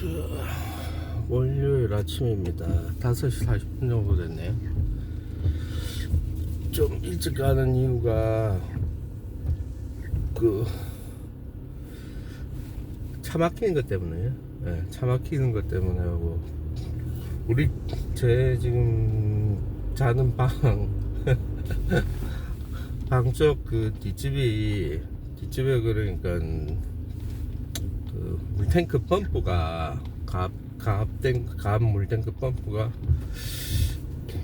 저, 월요일 아침입니다. 5시 40분 정도 됐네요. 좀 일찍 가는 이유가 그 차 막히는 것 때문에요. 네, 차 막히는 것 때문에 하고 우리 제 지금 자는 방 방쪽 그 뒷집이 뒷집에 그러니까 그 물탱크 펌프가 가압 가압된 가압 물탱크 펌프가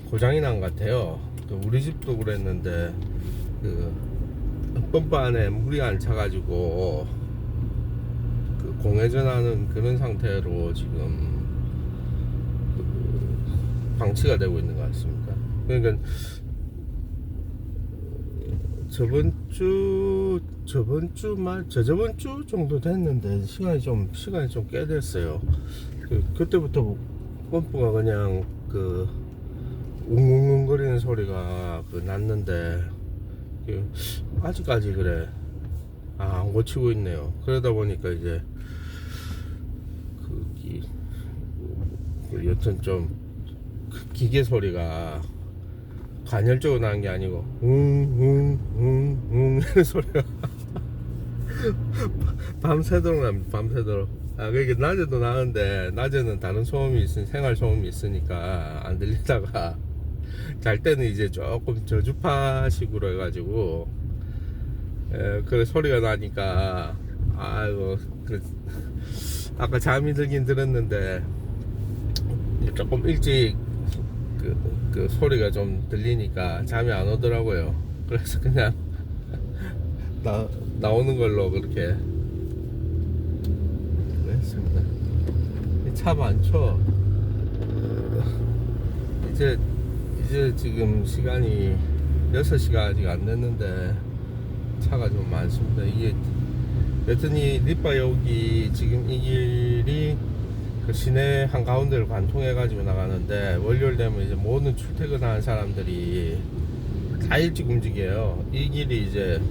고장이 난 것 같아요. 그 우리 집도 그랬는데 그 펌프 안에 물이 안 차가지고 그 공회전하는 그런 상태로 지금 그 방치가 되고 있는 것 같습니다. 그러니까 저번 주 저번 주 말 저저번 주 정도 됐는데 시간이 좀 시간이 좀 꽤 됐어요. 그, 그때부터 펌프가 그냥 그 웅웅웅거리는 소리가 그 났는데 그 아직까지 그래 아, 안 고치고 있네요. 그러다 보니까 이제 그기 그 여튼 좀 그 기계 소리가 간헐적으로 나는 게 아니고 웅웅웅웅 이런 소리가 밤새도록 납니다. 밤새도록. 아, 그게 낮에도 나는데 낮에는 다른 소음이 있으니 생활 소음이 있으니까 안 들리다가 잘 때는 이제 조금 저주파 식으로 해가지고 에, 그 소리가 나니까 아이고 그, 아까 잠이 들긴 들었는데 조금 일찍 그, 그 소리가 좀 들리니까 잠이 안 오더라고요. 그래서 그냥 나, 나오는 걸로 그렇게 했습니다. 차 많죠? 이제 이제 지금 시간이 6시가 아직 안 됐는데 차가 좀 많습니다. 이게 여튼 이 리파 여기 지금 이 길이 그 시내 한가운데를 관통해 가지고 나가는데 월요일 되면 이제 모든 출퇴근하는 사람들이 다 일찍 움직여요. 이 길이 이제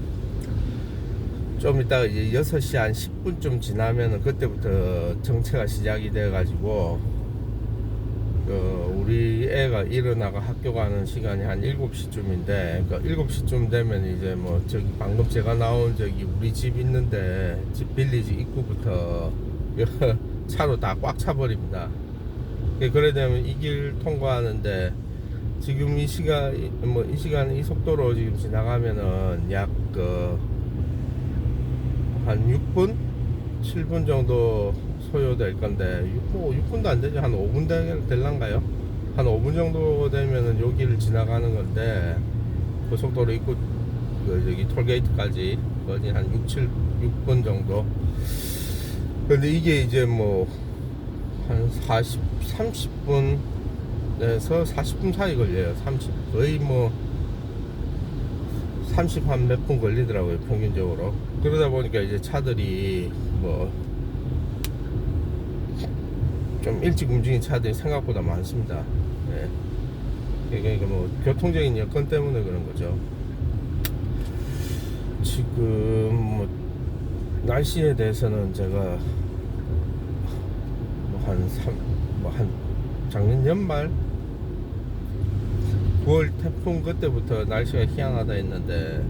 좀 이따가 이제 6시 한 10분쯤 지나면은 그때부터 정체가 시작이 돼 가지고 그 우리 애가 일어나가 학교 가는 시간이 한 7시쯤인데 그러니까 7시쯤 되면 이제 뭐 저기 방금 제가 나온 저기 우리 집 있는데 집 빌리지 입구부터 차로 다 꽉 차버립니다. 그래 되면 이 길 통과하는데 지금 이 시간 뭐 이 시간 이 속도로 지금 지나가면은 약 그 한 6분 7분 정도 소요될 건데 6분, 6분도 안 되죠 한 5분 될란가요? 한 5분 정도 되면은 여기를 지나가는 건데 고속도로 입구 그 여기 톨게이트까지 거의 한 6, 7, 6분 정도 근데 이게 이제 뭐 한 40, 30분에서 40분 사이 걸려요. 30 거의 뭐 30 한 몇 분 걸리더라고요. 평균적으로. 그러다 보니까 이제 차들이 뭐 좀 일찍 움직인 차들이 생각보다 많습니다. 네. 그러니까 뭐 교통적인 여건 때문에 그런 거죠. 지금 뭐 날씨에 대해서는 제가 한 3, 뭐 한 작년 연말 9월 태풍 그때부터 날씨가 희한하다 했는데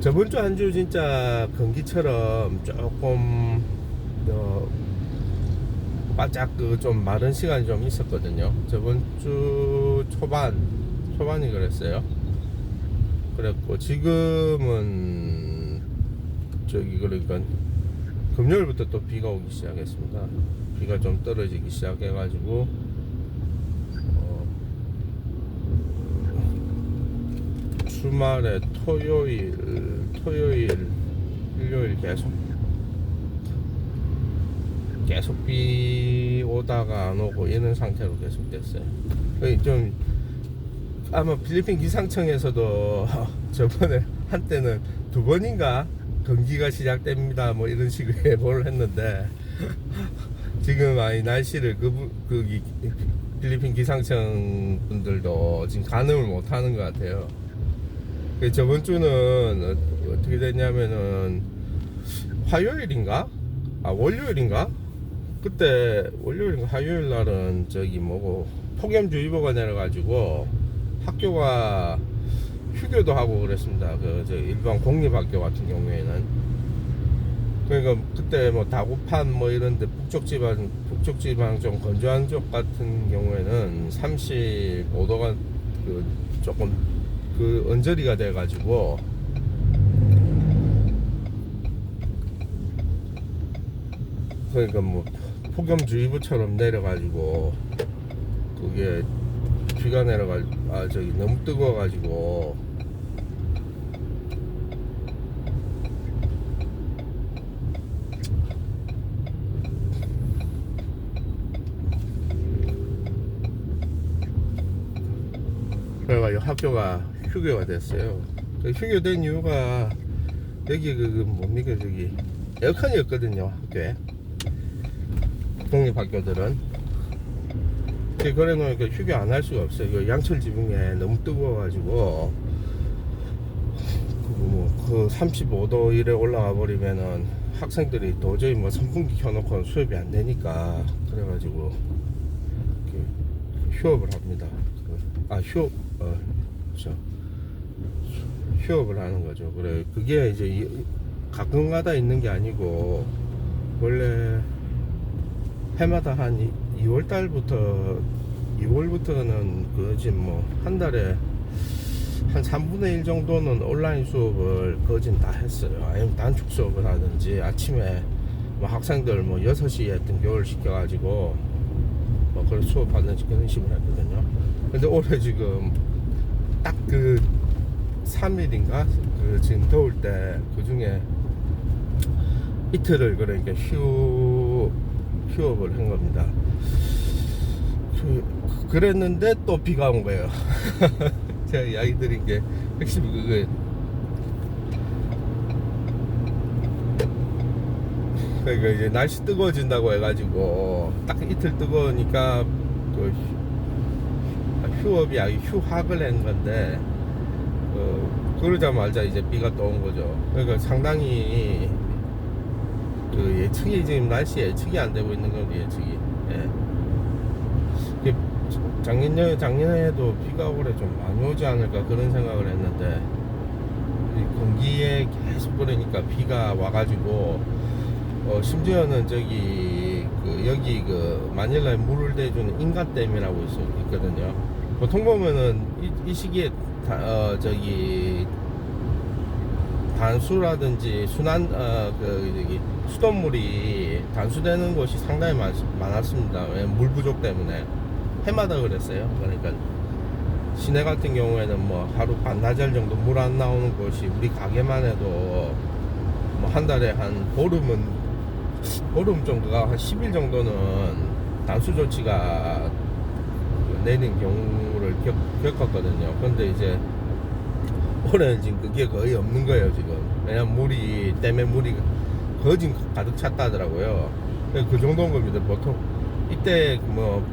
저번 주 한 주 진짜 건기처럼 조금 어, 바짝 그 좀 마른 시간이 좀 있었거든요. 저번 주 초반 초반이 그랬어요. 그랬고 지금은 저기 그러니까 금요일부터 또 비가 오기 시작했습니다. 비가 좀 떨어지기 시작해가지고 어, 주말에 토요일, 토요일, 일요일 계속 계속 비 오다가 안 오고 이런 상태로 계속 됐어요. 거의 좀 아마 필리핀 기상청에서도 저번에 한때는 두 번인가 건기가 시작됩니다. 뭐 이런 식으로 예보를 했는데 지금 아이 날씨를 그, 부- 그 기- 필리핀 기상청 분들도 지금 가늠을 못 하는 것 같아요. 그 저번 주는 어- 어떻게 됐냐면은 화요일인가? 아 월요일인가? 그때 월요일 화요일 날은 저기 뭐고 폭염주의보가 내려가지고 학교가 휴교도 하고 그랬습니다. 그저 일반 공립학교 같은 경우에는 그러니까 그때 뭐 다구판 뭐 이런데 북쪽 지방 북쪽 지방 좀 건조한 쪽 같은 경우에는 35도가 그 조금 그 언저리가 돼가지고 그러니까 뭐 폭염주의보처럼 내려가지고 그게 비가 내려가 아 저기 너무 뜨거워가지고 그래가지고 학교가 휴교가 됐어요. 그 휴교된 이유가 여기 그, 그 뭡니까 저기 에어컨이었거든요 학교에 공립학교들은 이렇게 그래 놓으니까 휴교 안 할 수가 없어요. 이 양철 지붕에 너무 뜨거워가지고 그뭐 그 35도 이래 올라가 버리면은 학생들이 도저히 뭐 선풍기 켜놓고 수업이 안 되니까 그래가지고 휴업을 합니다. 그, 아 휴업 어, 저 휴업을 하는 거죠. 그래 그게 이제 이- 가끔가다 있는 게 아니고 원래 해마다 한 2월 달부터 2월부터는 그지 뭐한 달에 한 3분의 1 정도는 온라인 수업을 거진 다 했어요. 아니면 단축 수업을 하든지 아침에 뭐 학생들 뭐 6시에 등교를 시켜가지고 뭐 그런 수업하든지 그런 식으로 했거든요. 근데 올해 지금 딱 그 3일인가? 그 지금 더울 때 그 중에 이틀을 그러니까 휴, 휴업을 한 겁니다. 그, 그랬는데 또 비가 온 거예요. 제가 이야기 드린 게 핵심이 그거예요. 그러니까 이제 날씨 뜨거워진다고 해가지고 딱 이틀 뜨거우니까 그 휴- 휴업이 아니 휴학을 한 건데 어, 그러자마자 이제 비가 또 온 거죠. 그러니까 상당히 그 예측이 지금 날씨 예측이 안 되고 있는 건데 예측이. 예. 작년 작년에도 비가 올해 좀 많이 오지 않을까 그런 생각을 했는데 이 공기에 계속 그러니까 비가 와가지고 어, 심지어는 저기 그 여기 그 마닐라에 물을 대주는 인간댐이라고 있어 있거든요. 보통 보면은 이, 이 시기에 다, 어, 저기 단수라든지 순한 어, 그 저기 수돗물이 단수되는 곳이 상당히 많, 많았습니다. 물 부족 때문에 해마다 그랬어요. 그러니까 시내 같은 경우에는 뭐 하루 반나절 정도 물 안 나오는 곳이 우리 가게만 해도 뭐 한 달에 한 보름은 보름 정도가 한 10일 정도는 단수 조치가 내린 경우를 겪, 겪었거든요. 근데 이제 올해는 지금 그게 거의 없는 거예요, 지금. 왜냐면 물이, 때문에 물이 거진 가득 찼다더라고요. 그 정도인 겁니다. 보통 이때 뭐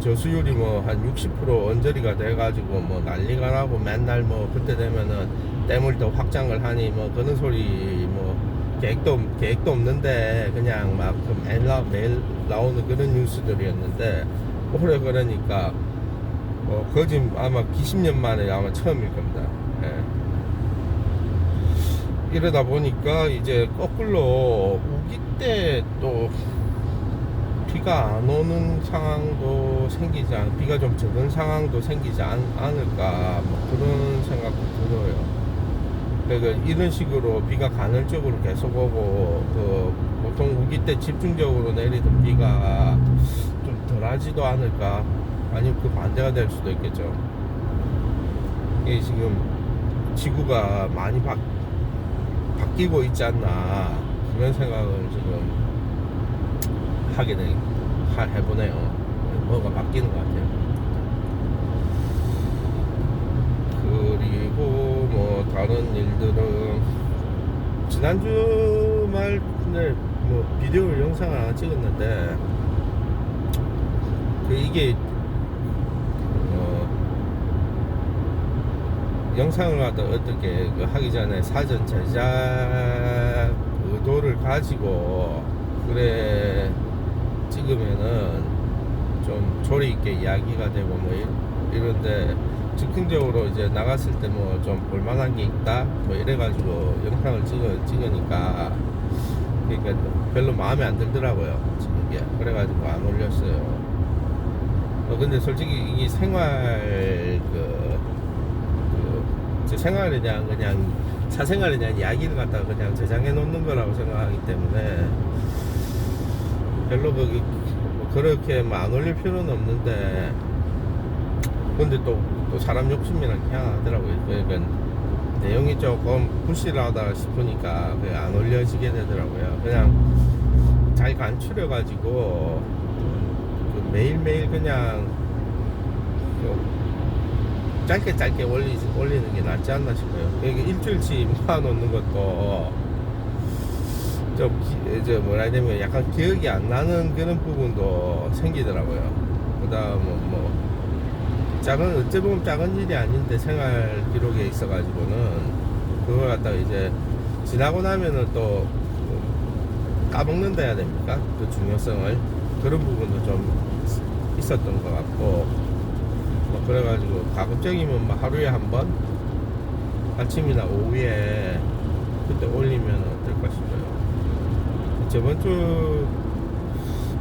저수율이 뭐 한 60% 언저리가 돼가지고 뭐 난리가 나고 맨날 뭐 그때 되면은 댐을 더 확장을 하니 뭐 그런 소리 뭐 계획도 계획도 없는데 그냥 막그 매일, 나, 매일 나오는 그런 뉴스들이었는데 올해 그러니까 어 거짓 아마 기십 년 만에 아마 처음일 겁니다. 예. 이러다 보니까 이제 거꾸로 우기 때 또 비가 안 오는 상황도 생기지 않, 비가 좀 적은 상황도 생기지 않, 않을까 뭐 그런 생각도 들어요. 그러니까 이런 식으로 비가 간헐적으로 계속 오고 그 보통 우기 때 집중적으로 내리던 비가 좀 덜하지도 않을까 아니면 그 반대가 될 수도 있겠죠. 이게 지금 지구가 많이 바, 바뀌고 있지 않나 그런 생각을 지금 하게 돼 하- 해보네요. 뭐가 바뀌는 것 같아요. 그리고 뭐 다른 일들은 지난주 말에 뭐 비디오 영상을 하나 찍었는데 그 이게 어 영상을 갖다 어떻게 그 하기 전에 사전 제작 의도를 가지고 그래 찍으면은 좀 조리 있게 이야기가 되고 뭐 이- 이런데 즉흥적으로 이제 나갔을 때 뭐 좀 볼만한 게 있다 뭐 이래가지고 영상을 찍어 찍으니까 그러니까 별로 마음에 안 들더라고요 지금 이게 그래가지고 안 올렸어요. 어 근데 솔직히 이 생활 그, 그, 제 생활에 대한 그냥 사생활에 대한 이야기를 갖다가 그냥 저장해 놓는 거라고 생각하기 때문에 별로 그, 뭐 그렇게 뭐안 올릴 필요는 없는데 근데 또, 또 사람 욕심이랑 희한하더라고요. 그러니까 내용이 조금 부실하다 싶으니까 그안 올려지게 되더라고요. 그냥 잘 간추려 가지고 그 매일매일 그냥 그 짧게 짧게 올리, 올리는 게 낫지 않나 싶어요 이게 일주일치 모아놓는 것도 좀, 기, 저 뭐라 해야 되면 약간 기억이 안 나는 그런 부분도 생기더라고요. 그 다음, 뭐, 뭐, 작은, 어찌 보면 작은 일이 아닌데 생활 기록에 있어가지고는 그걸 갖다가 이제 지나고 나면은 또 까먹는다 해야 됩니까? 그 중요성을. 그런 부분도 좀 있었던 것 같고, 뭐 그래가지고 가급적이면 뭐 하루에 한 번, 아침이나 오후에 그때 올리면 어떨까 싶어요. 저번 주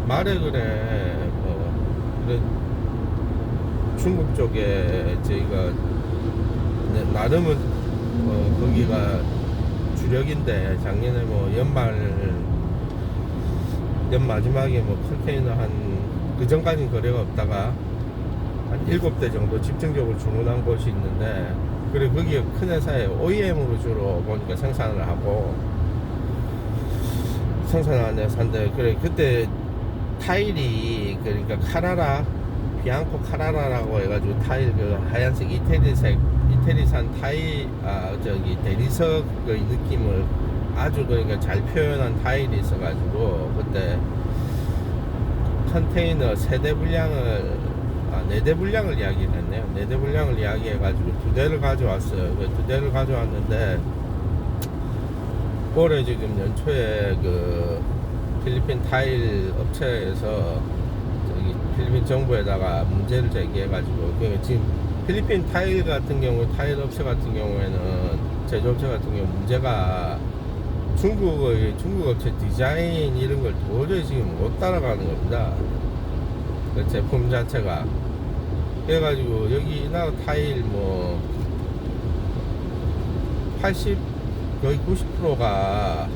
말에 그래 뭐 그래 중국 쪽에 저희가 네, 나름은 어, 거기가 주력인데 작년에 뭐 연말 연 마지막에 뭐 컨테이너 한 그 전까지는 거래가 없다가 한 일곱 대 정도 집중적으로 주문한 곳이 있는데 그래 거기가 큰 회사에 OEM으로 주로 보니까 생산을 하고 생산하는 회사인데 그래 그때 타일이 그러니까 카라라 비앙코 카라라라고 해가지고 타일 그 하얀색 이태리색 이태리산 타일 아 저기 대리석의 느낌을 아주 그러니까 잘 표현한 타일이 있어가지고 그때 컨테이너 세대 분량을 아, 네 대 분량을 이야기를 했네요. 네 대 분량을 이야기해가지고 두 대를 가져왔어요. 그두 대를 가져왔는데 올해 지금 연초에 그 필리핀 타일 업체에서 저기 필리핀 정부에다가 문제를 제기해가지고 그 지금 필리핀 타일 같은 경우 타일 업체 같은 경우에는 제조업체 같은 경우 문제가 중국의 중국 업체 디자인 이런 걸 도저히 지금 못 따라가는 겁니다. 그 제품 자체가 그래가지고 여기 이 나라 타일 뭐 80 거의 90%가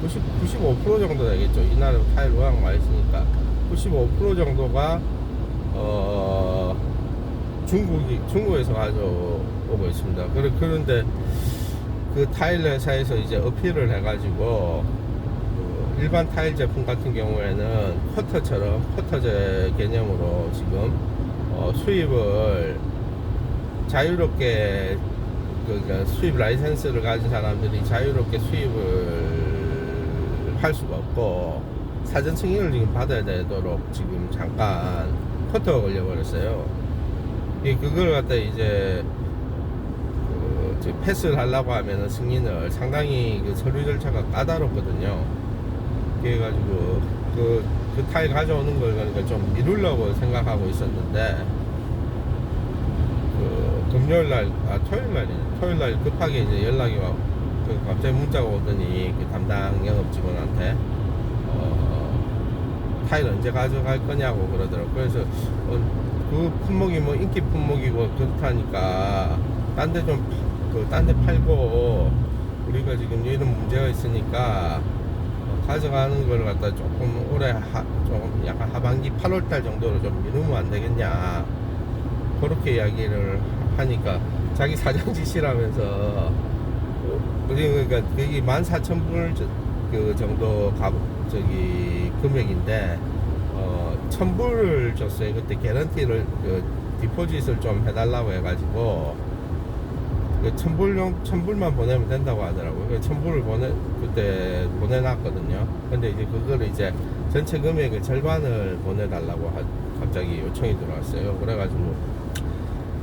90, 95% 정도 되겠죠. 이 나라 타일 워낙 많이 쓰니까 95% 정도가 어 중국이 중국에서 가져오고 있습니다. 그래 그런데 그 타일 회사에서 이제 어필을 해가지고 그 일반 타일 제품 같은 경우에는 쿼터처럼 쿼터제 개념으로 지금 어 수입을 자유롭게 그러니까 수입 라이센스를 가진 사람들이 자유롭게 수입을 할 수가 없고 사전 승인을 지금 받아야 되도록 지금 잠깐 커터가 걸려버렸어요. 이 그걸 갖다 이제 그 패스를 하려고 하면은 승인을 상당히 그 서류 절차가 까다롭거든요. 그래가지고 그, 그 타일 가져오는 걸 그러니까 좀 미루려고 생각하고 있었는데 그 금요일 날, 아 토요일 날이 토요일 날 급하게 이제 연락이 와, 그 갑자기 문자가 오더니 그 담당 영업 직원한테 어, 타일 언제 가져갈 거냐고 그러더라고. 그래서 어, 그 품목이 뭐 인기 품목이고 그렇다니까 딴 데 좀 그 딴 데 팔고 우리가 지금 이런 문제가 있으니까 어, 가져가는 걸 갖다 조금 올해 하, 좀 약간 하반기 8월달 정도로 좀 미루면 안 되겠냐. 그렇게 이야기를 하니까 자기 사장 지시라면서 어, 그러니까 그게 14,000불 그 정도 가 저기 금액인데 어 1,000불을 줬어요. 그때 개런티를 그 디포짓을 좀 해달라고 해가지고 그 1,000불 정 1,000불만 보내면 된다고 하더라고요. 그 1,000불을 보내 그때 보내놨거든요. 근데 이제 그거를 이제 전체 금액의 절반을 보내달라고 하, 갑자기 요청이 들어왔어요. 그래가지고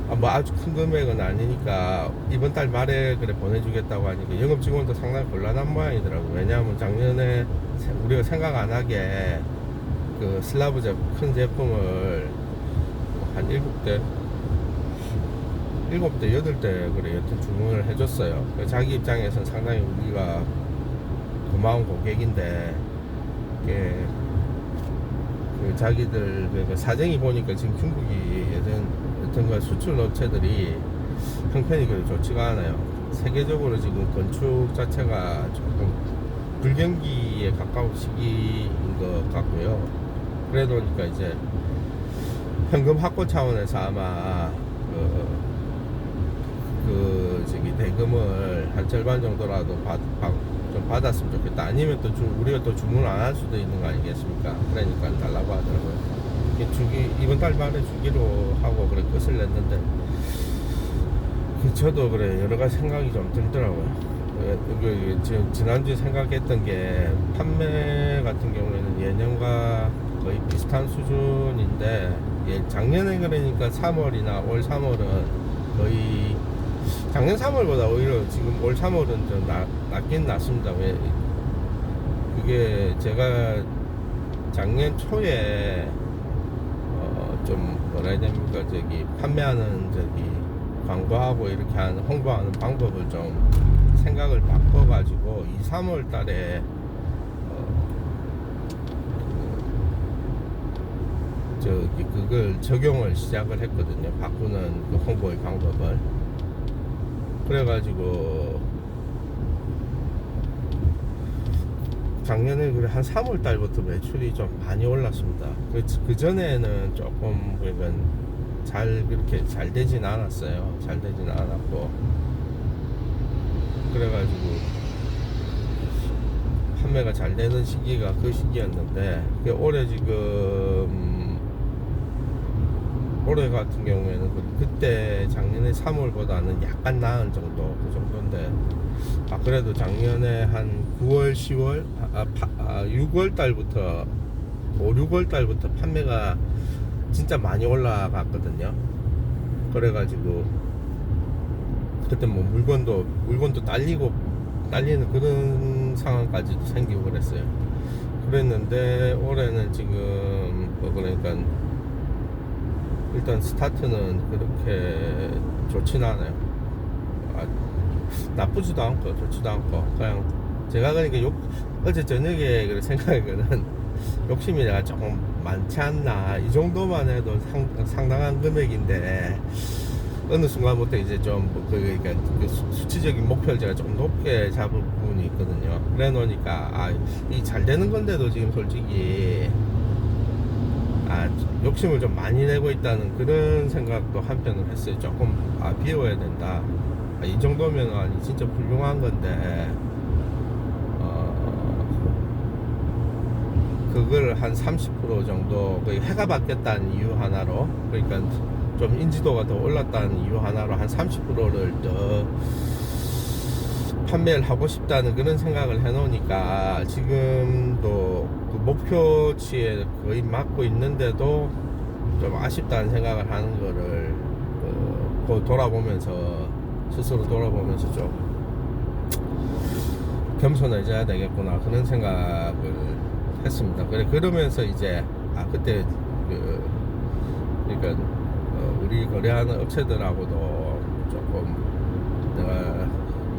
아, 뭐 아주 큰 금액은 아니니까 이번 달 말에 그래 보내주겠다고 하니까 영업 직원도 상당히 곤란한 모양이더라고. 왜냐하면 작년에 세- 우리가 생각 안 하게 그 슬라브 제품, 큰 제품을 한 일곱 대 일곱 대 여덟 대 그래 여튼 주문을 해줬어요. 그 자기 입장에서는 상당히 우리가 고마운 고객인데 이게 그 자기들 그- 그 사정이 보니까 지금 중국이 어떤 그 수출 업체들이 형편이 그리 좋지가 않아요. 세계적으로 지금 건축 자체가 조금 불경기에 가까운 시기인 것 같고요. 그래 보니까 이제 현금 확보 차원에서 아마 그, 그 저기 대금을 한 절반 정도라도 받, 받, 좀 받았으면 좋겠다. 아니면 또 주, 우리가 또 주문 안할 수도 있는 거 아니겠습니까? 그러니까 달라고 하더라고요. 주기 이번 달 말에 주기로 하고 그래 끝을 냈는데 그 저도 그래 여러 가지 생각이 좀 들더라고요. 예, 그, 지금 지난주에 생각했던 게 판매 같은 경우에는 예년과 거의 비슷한 수준인데 예, 작년에 그러니까 3월이나 올 3월은 거의 작년 3월보다 오히려 지금 올 3월은 좀 나, 낮긴 낮습니다. 왜 그게 제가 작년 초에 어, 좀 뭐라 해야 됩니까 저기 판매하는 저기 광고하고 이렇게 하는 홍보하는 방법을 좀 생각을 바꿔가지고 2, 3월 달에 어, 그, 저기 그걸 적용을 시작을 했거든요. 바꾸는 그 홍보의 방법을. 그래가지고 작년에 그래 한 3월 달부터 매출이 좀 많이 올랐습니다. 그, 그 전에는 조금 그러니까 잘 그렇게 잘 되진 않았어요. 잘 되진 않았고 그래가지고 판매가 잘 되는 시기가 그 시기였는데 그 올해 지금 올해 같은 경우에는 그- 그때 작년에 3월보다는 약간 나은 정도 그 정도인데 아 그래도 작년에 한 9월 10월 아, 파- 아 6월 달부터 5, 6월 달부터 판매가 진짜 많이 올라갔거든요. 그래가지고 그때 뭐 물건도 물건도 딸리고 딸리는 그런 상황까지도 생기고 그랬어요. 그랬는데 올해는 지금 뭐 그러니까 일단 스타트는 그렇게 좋진 않아요. 아, 나쁘지도 않고 좋지도 않고 그냥 제가 그러니까 욕, 어제 저녁에 그 생각에는 욕심이 내가 조금 많지 않나 이 정도만 해도 상, 상당한 금액인데 어느 순간부터 이제 좀뭐 그, 그러니까 그 수- 수치적인 목표를 제가 좀 높게 잡을 부분이 있거든요. 그래 놓으니까 아, 이 잘 되는 건데도 지금 솔직히 아, 욕심을 좀 많이 내고 있다는 그런 생각도 한편으로 했어요. 조금, 아, 비워야 된다. 아, 이 정도면, 아니, 진짜 훌륭한 건데, 어, 그걸 한 30% 정도, 거의 해가 바뀌었다는 이유 하나로, 그러니까 좀 인지도가 더 올랐다는 이유 하나로 한 30%를 더 판매를 하고 싶다는 그런 생각을 해놓으니까 지금도 그 목표치에 거의 맞고 있는데도 좀 아쉽다는 생각을 하는 거를 그, 그 돌아보면서 스스로 돌아보면서 좀 겸손해져야 되겠구나 그런 생각을 했습니다. 그래 그러면서 이제 아 그때 그 그러니까 어, 우리 거래하는 업체들하고도 조금 내가 이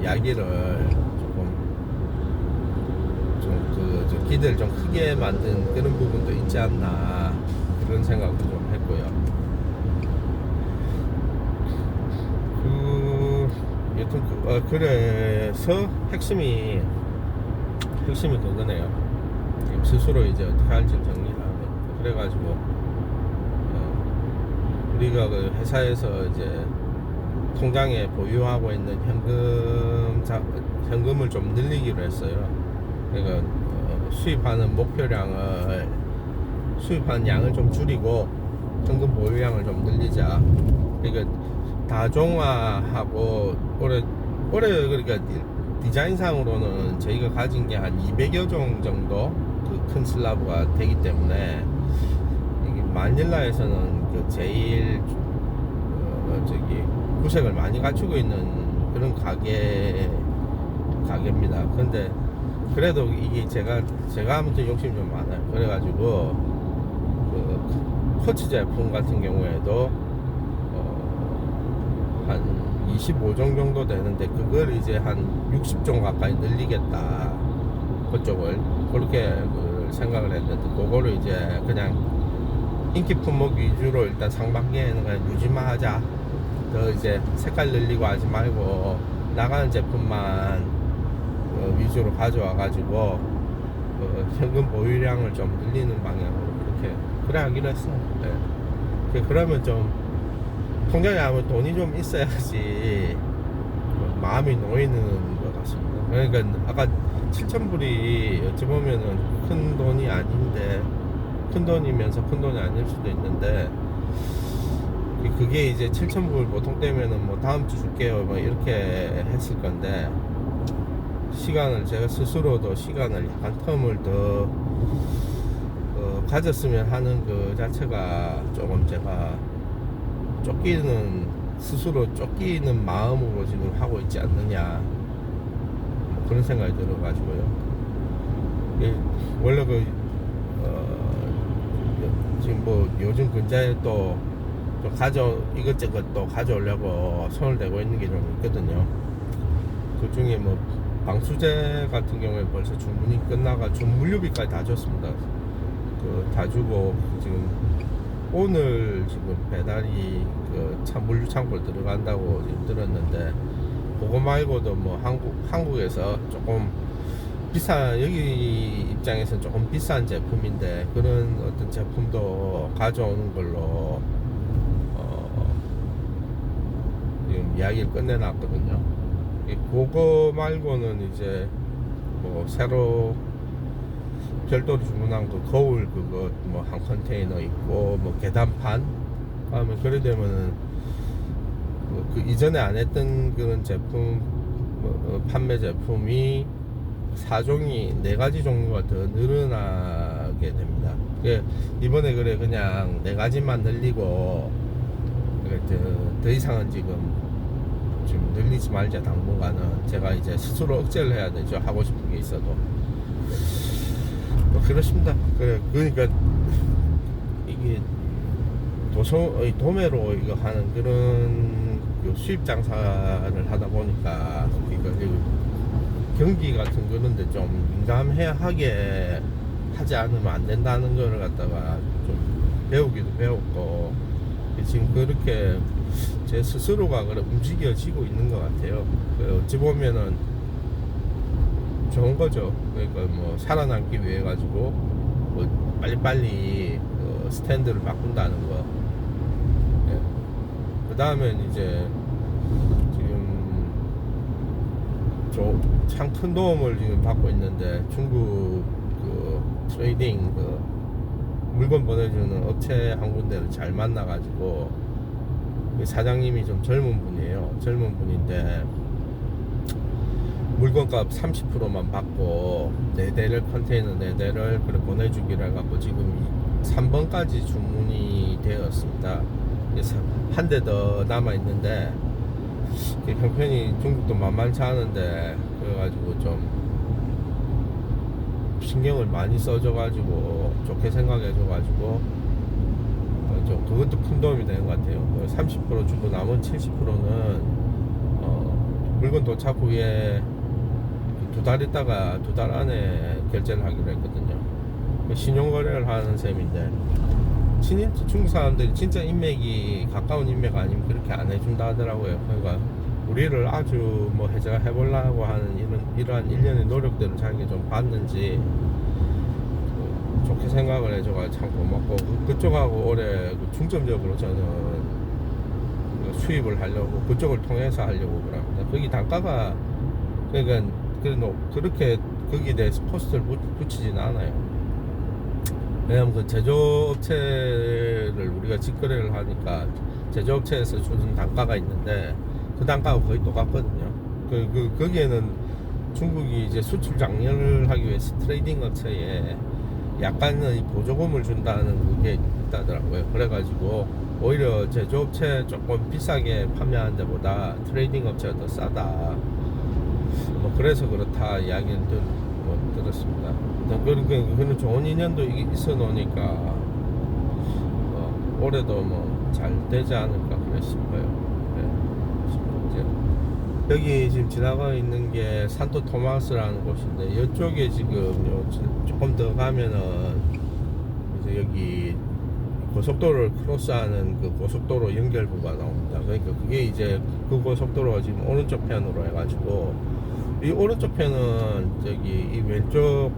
야기를 조금 좀그 기대를 좀 크게 만든 그런 부분도 있지 않나 그런 생각도 좀 했고요. 그 여튼 그, 어, 그래서 핵심이 핵심이 그거네요. 스스로 이제 어떻게 할지 정리를 하면 그래가지고 어, 우리가 그 회사에서 이제 통장에 보유하고 있는 현금 자, 현금을 좀 늘리기로 했어요. 그러니까 어, 수입하는 목표량을 수입한 양을 좀 줄이고 현금 보유량을 좀 늘리자. 그러니까 다종화하고 올해 올해 그러니까 디- 디자인상으로는 저희가 가진 게 한 200여 종 정도 그 큰 슬라브가 되기 때문에 마닐라에서는 그 제일 어, 저기 구색을 많이 갖추고 있는 그런 가게 가게입니다. 근데 그래도 이게 제가 제가 아무튼 욕심이 좀 많아요. 그래가지고 그 코치 제품 같은 경우에도 어, 한 25종 정도 되는데 그걸 이제 한 60종 가까이 늘리겠다 그쪽을 그렇게 그 생각을 했는데 그거를 이제 그냥 인기 품목 위주로 일단 상반기에는 그냥 유지만 하자 더 이제 색깔 늘리고 하지 말고 나가는 제품만 어, 위주로 가져와 가지고 어, 현금 보유량을 좀 늘리는 방향으로 그렇게 그래 하기로 했어. 네. 그- 그러면 좀 통장에 아무 돈이 좀 있어야지 뭐 마음이 놓이는 것 같습니다. 그러니까 아까 7천 불이 어찌 보면은 큰 돈이 아닌데 큰 돈이면서 큰 돈이 아닐 수도 있는데 그- 그게 이제 7천 불 보통 때면은 뭐 다음 주 줄게요 뭐 이렇게 했을 건데 시간을 제가 스스로도 시간을 약간 텀을 더 어, 가졌으면 하는 그 자체가 조금 제가 쫓기는 스스로 쫓기는 마음으로 지금 하고 있지 않느냐 뭐 그런 생각이 들어가지고요. 이게 원래 그 어, 요- 지금 뭐 요즘 근자에 또, 또 가져 이것저것 또 가져오려고 손을 대고 있는 게 좀 있거든요. 그 중에 뭐 방수제 같은 경우에 벌써 주문이 끝나가 주물류비까지 다 줬습니다. 그 다 주고 지금 오늘 지금 배달이 그 참물류 창고에 들어간다고 들었는데 그거 말고도 뭐 한국 한국에서 조금 비싼 여기 입장에서는 조금 비싼 제품인데 그런 어떤 제품도 가져오는 걸로 어 지금 이야기를 끝내놨거든요. 이 그거 말고는 이제 뭐 새로 별도로 주문한 그 거울 그거 뭐 한 컨테이너 있고 뭐 계단판 하면 그래 되면은 그, 그 이전에 안 했던 그런 제품 뭐, 어, 판매 제품이 사종이 네 가지 종류가 더 늘어나게 됩니다. 그 이번에 그래 그냥 네 가지만 늘리고 더 이상은 지금 좀 늘리지 말자. 당분간은 제가 이제 스스로 억제를 해야 되죠. 하고 싶은 게 있어도. 뭐 그렇습니다. 그래 그러니까 이게 도서 이 도매로 이거 하는 그런 그 수입 장사를 하다 보니까 그러니까 그 경기 같은 그런데 좀 민감하게 하지 않으면 안 된다는 거를 갖다가 좀 배우기도 배웠고. 지금 그렇게 제 스스로가 움직여지고 있는 것 같아요. 그 어찌 보면은 좋은 거죠. 그러니까 뭐 살아남기 위해 가지고 뭐 빨리빨리 그 스탠드를 바꾼다는 거. 그 다음엔 이제 지금 참큰 도움을 지금 받고 있는데 중국 그 트레이딩 그 물건 보내주는 업체 한 군데를 잘 만나가지고 그 사장님이 좀 젊은 분이에요. 젊은 분인데 물건값 30%만 받고 네 대를 컨테이너 네 대를 그래 보내주기로 해갖고 지금 3번까지 주문이 되었습니다. 그래서 한 대 더 남아 있는데 형편이 중국도 만만치 않은데 그래가지고 좀 신경을 많이 써줘가지고 좋게 생각해줘가지고 어, 좀 그것도 큰 도움이 되는 것 같아요. 30% 주고 남은 70%는 어, 물건 도착 후에 두 달 있다가 두 달 안에 결제를 하기로 했거든요. 신용거래를 하는 셈인데 친 중국 사람들이 진짜 인맥이 가까운 인맥 아니면 그렇게 안 해준다 하더라고요. 그러니까 우리를 아주 뭐 해제가 해보려고 하는 이런 이러한 일련의 노력들을 자기가 좀 봤는지 그 좋게 생각을 해줘가 참 고맙고 그, 그쪽하고 올해 그 중점적으로 저는 그 수입을 하려고 그쪽을 통해서 하려고 그럽니다. 거기 단가가 그러니까 그렇게 거기에 대해서 포스트를 붙, 붙이지는 않아요. 왜냐면 그 제조업체를 우리가 직거래를 하니까 제조업체에서 주는 단가가 있는데 그 단가가 거의 똑같거든요. 그, 그, 거기에는 중국이 이제 수출 장려를 하기 위해서 트레이딩 업체에 약간의 보조금을 준다는 그게 있다더라고요. 그래가지고 오히려 제조업체 조금 비싸게 판매하는 데보다 트레이딩 업체가 더 싸다. 뭐 그래서 그렇다 이야기를 들, 뭐 들었습니다. 그런 그, 그런 좋은 인연도 이- 있어 놓으니까 올해도 뭐 잘 되지 않을까 그래 싶어요. 여기 지금 지나가 있는 게 산토 토마스라는 곳인데 이쪽에 지금 요 조금 더 가면은 이제 여기 고속도로를 크로스하는 그 고속도로 연결부가 나옵니다. 그러니까 그게 이제 그 고속도로가 지금 오른쪽 편으로 해가지고 이 오른쪽 편은 저기 이 왼쪽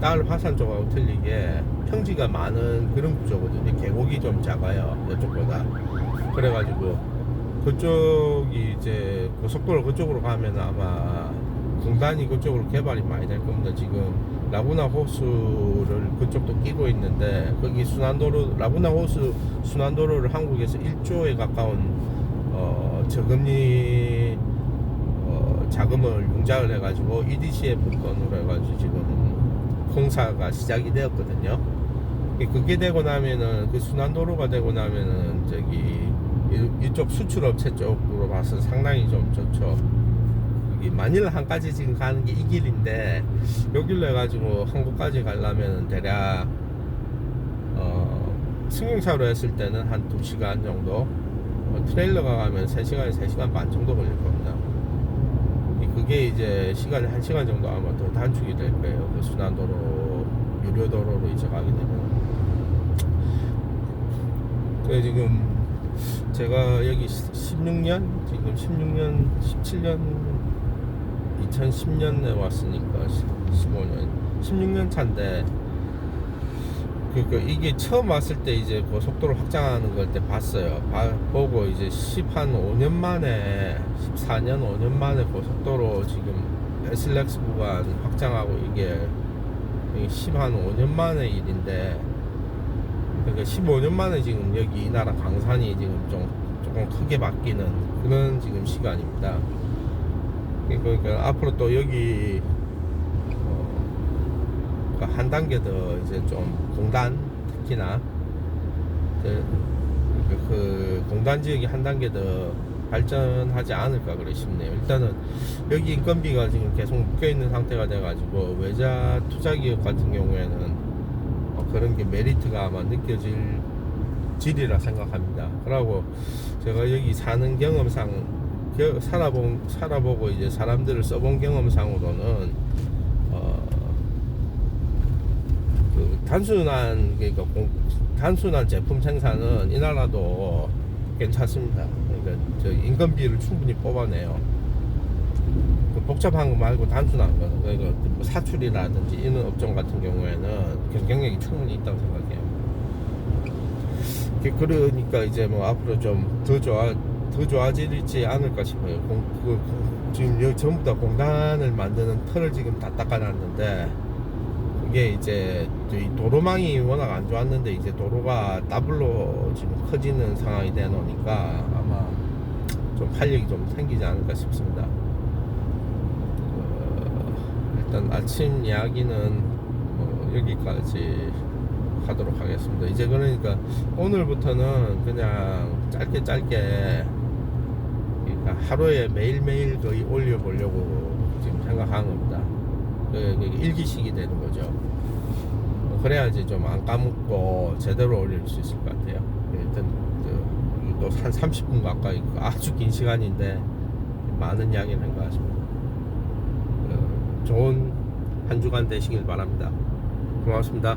그딸 화산 쪽하고 틀리게 평지가 많은 그런 구조거든요. 계곡이 좀 작아요. 이쪽보다. 그래가지고 그쪽이 이제 고속도로 그쪽으로 가면 아마 공단이 그쪽으로 개발이 많이 될 겁니다. 지금 라구나 호수를 그쪽도 끼고 있는데 거기 순환도로 라구나 호수 순환도로를 한국에서 1조에 가까운 어, 저금리 어, 자금을 융자를 해가지고 EDCF 건으로 해가지고 지금 공사가 시작이 되었거든요. 그게 되고 나면은 그 순환도로가 되고 나면은 저기 이- 이쪽 수출업체 쪽으로 봐서 상당히 좀 좋죠. 여기 마닐라 한까지 지금 가는 게 이 길인데 여기로 해가지고 한국까지 가려면은 대략 어, 승용차로 했을 때는 한 2시간 정도 어, 트레일러가 가면 3시간에 3시간 반 정도 걸릴 겁니다. 이- 그게 이제 시간이 1시간 정도 아마 더 단축이 될 거예요. 그 순환도로 유료도로로 이제 가게 되면 그 지금 제가 여기 16년 지금 16년 17년 2010년에 왔으니까 15년 16년 차인데 그러니까 이게 처음 왔을 때 이제 고속도로 확장하는 걸 때 봤어요. 봐- 보고 이제 10한 5년 만에 14년 5년 만에 고속도로 지금 SLX 구간 확장하고 이게 10한 5년 만의 일인데 그러니까 15년 만에 지금 여기 이 나라 강산이 지금 좀 조금 크게 바뀌는 그런 지금 시간입니다. 그러니까 앞으로 또 여기 어, 그러니까 한 단계 더 이제 좀 공단 특히나 그- 그 공단 지역이 한 단계 더 발전하지 않을까 그래 싶네요. 일단은 여기 인건비가 지금 계속 묶여 있는 상태가 돼가지고 외자 투자 기업 같은 경우에는 어, 그런 게 메리트가 아마 느껴질 질이라 생각합니다. 그러고 제가 여기 사는 경험상 겨- 살아본 살아보고 이제 사람들을 써본 경험상으로는 어, 그 단순한 그러니까 공- 단순한 제품 생산은 이 나라도 괜찮습니다. 그러니까 저 인건비를 충분히 뽑아내요. 그 복잡한 거 말고 단순한 거는 그러니까 뭐 사출이라든지 이런 업종 같은 경우에는 경쟁력이 충분히 있다고 생각해요. 그- 그러니까 이제 뭐 앞으로 좀 더 좋아 더 좋아지지 않을까 싶어요. 공, 그, 지금 여기 전부 다 공단을 만드는 틀을 지금 다 닦아놨는데 그게 이제 도로망이 워낙 안 좋았는데 이제 도로가 더블로 지금 커지는 상황이 돼 놓으니까 아마 좀 활력이 좀 생기지 않을까 싶습니다. 어, 일단 아침 이야기는 어, 여기까지 하도록 하겠습니다. 이제 그러니까 오늘부터는 그냥 짧게 짧게 그러니까 하루에 매일매일 거의 올려보려고 지금 생각하는 겁니다. 그, 그 일기식이 되는 거죠. 어, 그래야지 좀 안 까먹고 제대로 올릴 수 있을 것 같아요. 일단 그, 또한 30분 가까이 그 아주 긴 시간인데 많은 이야기를 한 것 같습니다. 어, 좋은 한 주간 되시길 바랍니다. 고맙습니다.